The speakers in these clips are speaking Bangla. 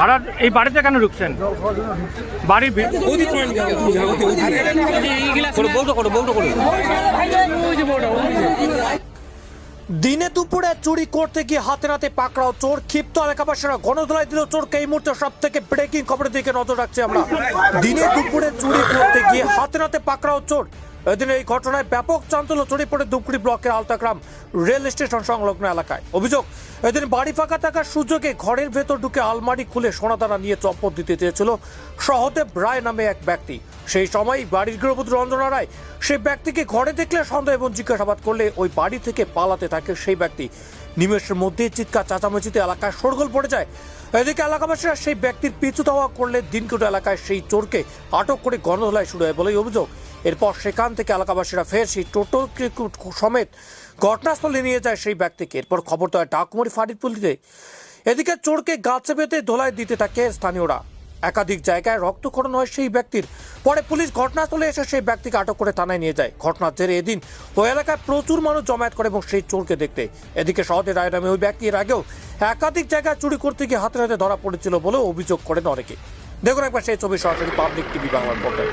ভাড়া এই বাড়িতে কেন ঢুকছেন? দিনে দুপুরে চুরি করতে গিয়ে হাতে নাতে পাকড়াও চোর। ক্ষিপ্ত এলাকাবাসীরা গণধোলাই দিল চোরকে। এই মুহূর্তে সব থেকে ব্রেকিং খবরের দিকে নজর রাখছি আমরা। দিনে দুপুরে চুরি করতে গিয়ে হাতে নাতে পাকড়াও চোর। এদিন এই ঘটনায় ব্যাপক চাঞ্চল্য ছড়িয়ে পড়ে ধূপগুড়ি ব্লকের আলতাগ্রাম রেল স্টেশন সংলগ্ন এলাকায়। অভিযোগ, এদিন বাড়ি ফাঁকা থাকার সুযোগে ঘরের ভেতর ঢুকে আলমারি খুলে সোনাদানা নিয়ে চপ্পর দিতে চেয়েছিল সহদেব রায় নামে এক ব্যক্তি। সেই সময় বাড়ির গৃহবধূ রঞ্জনা রায় সেই ব্যক্তিকে ঘরে দেখলে সন্দেহ এবং জিজ্ঞাসাবাদ করলে ওই বাড়ি থেকে পালাতে থাকে সেই ব্যক্তি। নিমেষের মধ্যে চিৎকার চেঁচামেচিতে এলাকায় শোরগোল পড়ে যায়। এদিকে এলাকাবাসীরা সেই ব্যক্তির পিছু ধাওয়া করলে দিনকুটো এলাকায় সেই চোরকে আটক করে গণধোলাই শুরু হয় বলেই অভিযোগ। এরপর সেখান থেকে এলাকাবাসীরা ফের সেই টোটো সমেত ঘটনাস্থলে নিয়ে যায় সেই ব্যক্তিকে। এরপর খবর দেয় ডাকুমারি ফাঁড়ির পুলিশে এদিকে চোরকে গাছে বেঁধে ধোলাই দিতে থাকে স্থানীয়রা। একাধিক জায়গায় রক্তক্ষরণ হয় সেই ব্যক্তির। পরে পুলিশ ঘটনাস্থলে এসে সেই ব্যক্তিকে আটক করে থানায় নিয়ে যায়। ঘটনার জেরে এদিন ওই এলাকায় প্রচুর মানুষ জমায়েত করে এবং সেই চোরকে দেখতে। এদিকে শহরের রায় নামে ওই ব্যক্তি এর আগেও একাধিক জায়গায় চুরি করতে গিয়ে হাতে হাতে ধরা পড়েছিল বলেও অভিযোগ করেন অনেকে। দেখুন একবার সেই ছবি সরাসরি পাবলিক টিভি বাংলার পর্দায়।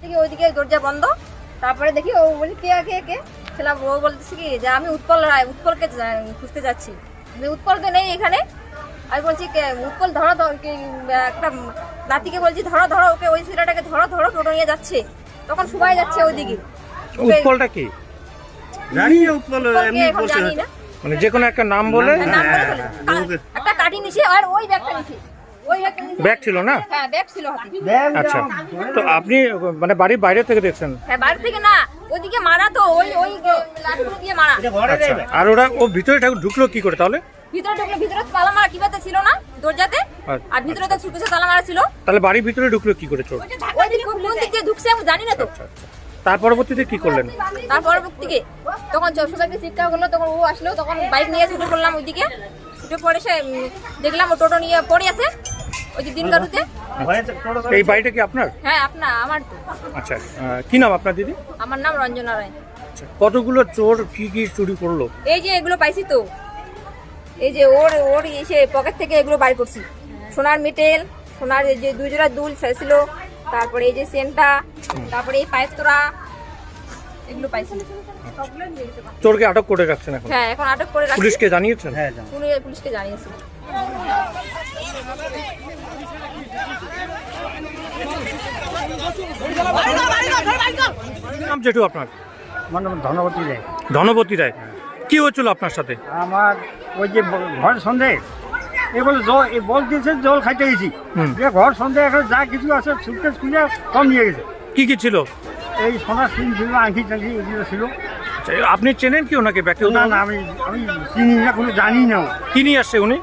দেখি ওইদিকে দরজা বন্ধ। তারপরে দেখি ও বলি, কে কে কে? ছেলাম ও বলতেছে কি যে, আমি উৎপল রায়, উৎপলকে খুঁজতে যাচ্ছি। উৎপল তো নেই এখানে। আমি বলছি উৎপল ধরো ধরো কি, একটা নাতিকে বলছি ধরো ধরো ওকে ওই ছেলেটাকে ধরো ধরো টোটো নিয়ে যাচ্ছে। তখন সবাই যাচ্ছে ওইদিকে। উৎপলটা কি? জানি উৎপল এমনি বসে মানে যে কোনো একটা নাম বলে নাম বলে ফেলেছে। কা- একটা কাটি নিছে আর ওই ব্যাগটা নিছে। ওই ব্যাগ ছিল না? হ্যাঁ ব্যাগ ছিল হাতে। আচ্ছা। তো আপনি মানে বাড়ির বাইরে থেকে দেখছেন? হ্যাঁ থেকে না ওইদিকে মারা তো ওই ওই লাঠিগুলো দিয়ে মারা। আচ্ছা। আর ওরা ও ভিতরে ঢুকলো কি করে তাহলে? ভিতরে ঢুকলো ভিতরে তালা মারা কিবাতে ছিল না? দরজাতে। আর ভিতরে তো ছুটেছে তালা মারা ছিল। তাহলে বাড়ির ভিতরে ঢুকলো কি করে চোর? ওই দিক কোন দিক দিয়ে ঢুকছে আমি জানি না তো। আচ্ছা আচ্ছা। তার পরবর্তীতে কি করলেন? তার পরবর্তীকে তখন সবাইকে শিক্ষা করল তখন ও আসলো তখন বাইক নিয়ে ছুটে পড়লাম ওইদিকে। ছুটে পড়ে সে দেখলাম ও টোটো নিয়ে পড়ে আছে ওই যে দিন কারুতে এই বাড়িটা কি আপনার? হ্যাঁ আপনার আমার। আচ্ছা কি নাম আপনার দিদি? আমার নাম রঞ্জনা রায়। আচ্ছা কতগুলো চোর কি কি চুরি করল? এই যে এগুলো পাইছি তো। এই যে ওর ওর এসে পকেট থেকে এগুলো বাড়ি করছি। সোনার মেটেল সোনার এই যে দুই জোড়া দুল ছিল তারপরে এই যে সেন্টা তারপরে এই পাইপ তোরা এগুলো পাইছি। চোরকে আটক করে রাখছেন এখন? হ্যাঁ এখন আটক করে রাখছি। পুলিশকে জানিয়েছেন? হ্যাঁ পুলিশ- পুলিশকে জানিয়েছি। নাম জেঠু আপনার? ধনপতি রে ধনপতি রায়। কি হয়েছিল আপনার সাথে? আমার ওই যে ঘর সন্ধে এগুলো জল এই বল দিয়েছে জল খাইতে গেছি। যে ঘর সন্ধে এখন যা কিছু আছে সুটকেস খুলে কম নিয়ে গেছে। কি কি ছিল? এই সোনার সিন ছিল আংটি টাঙ্কি এগুলো ছিল। আচ্ছা, আপনি চেনেন কি ওনাকে ব্যক্তিগত না না আমি আমি চিনি না কোনো জানি না। কি নিয়ে আসছে উনি?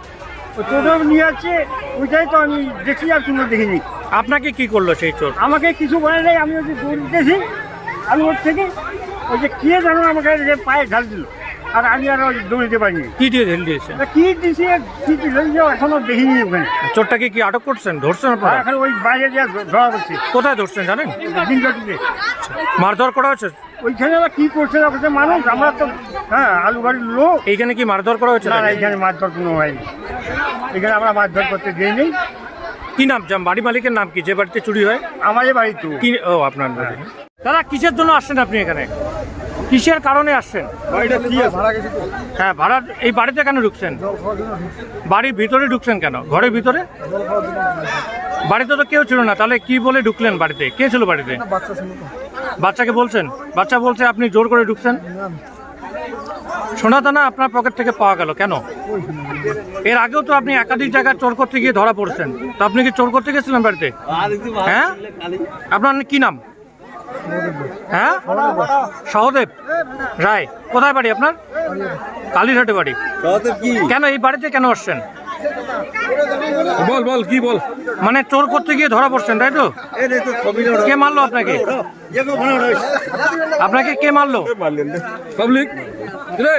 ওই টোটো নিয়ে যাচ্ছে ওইটাই তো আমি দেখি আর কোনো দেখিনি। আপনাকে কি করল সেই চোর? আমাকে কিছু বলে নেই আমি ওই যে দৌড়তেছি আমি ওর থেকে ওই যে কে জানো আমাকে যে পায়ে ঝাল দিল। আর আমি আর দৌড়িতে পারিনি। কি দিয়ে ঢেল দিয়েছে? কি দিছি কি দিল এখনও দেখিনি ওখানে। চোরটাকে কি আটক করছেন? ধরছেন আপনারা? এখন ওই বাইরে যা ধরা করছে কোথায় ধরছেন জানেন? মারধর করা হয়েছে? ওইখানে আবার কি করছে না করছে মানুষ আমরা তো হ্যাঁ আলু বাড়ির লোক। এইখানে কি মারধর করা হয়েছে না না নাকি? এখানে মারধর কোনো হয়নি। এখানে আমরা মারধর করতে দিই নেই। কি নাম? জাম- বাড়ি মালিকের নাম কি? যে বাড়িতে চুরি হয়? আমাদের বাড়ি তো। কি ও আপনার বাড়ি। দাদা কিসের জন্য আসছেন আপনি এখানে? কিসের কারণে আসছেন? হ্যাঁ ভাড়া এই বাড়িতে কেন ঢুকছেন? বাড়ির ভিতরে ঢুকছেন কেন? ঘরের ভিতরে? বাড়িতে তো কেউ ছিল না তাহলে কি বলে ঢুকলেন বাড়িতে? কে ছিল বাড়িতে? বাচ্চাকে বলছেন? বাচ্চা বলছে আপনি জোর করে ঢুকছেন? সোনা দানা আপনার পকেট থেকে পাওয়া গেল কেন? এর আগেও তো আপনি একাধিক জায়গায় চোর করতে গিয়ে ধরা পড়ছেন। তো আপনি কি চোর করতে গেছিলেন বাড়িতে? হ্যাঁ? আপনার কি নাম? হ্যাঁ সহদেব রায় কোথায় বাড়ি আপনার কালীঘাটে বাড়ি কেন এই বাড়িতে কেন আসছেন বল বল কি বল মানে চোর করতে গিয়ে ধরা পড়ছেন তাই তো কে মারলো আপনাকে আপনাকে কে মারলো পাবলিক রে